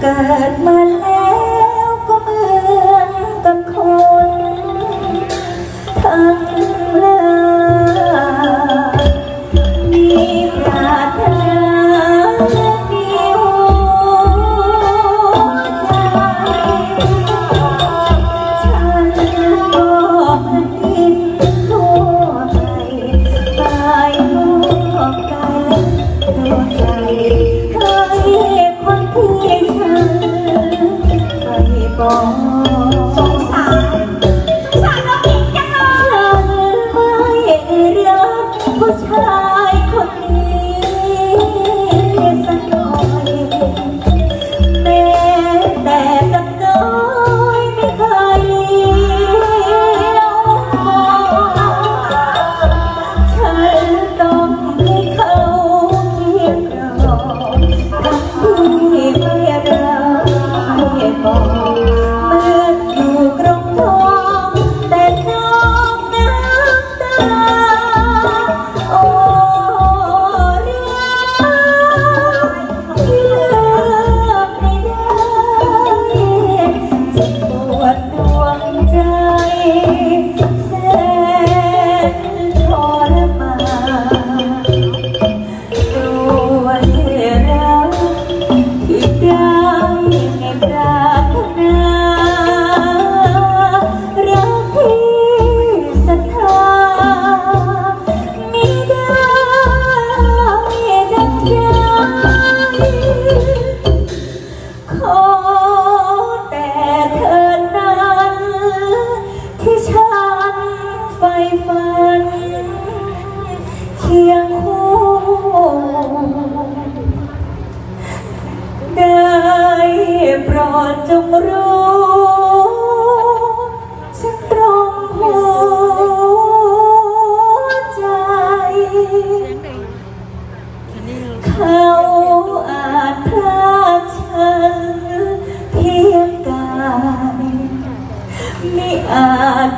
เกิดมาแล้ว 아 ไฟฝันเคียงคู่ได้โปรดจงรู้ฉันตรงหัใจ เขาอาจพลาดฉันเพียงกายไม่อาจ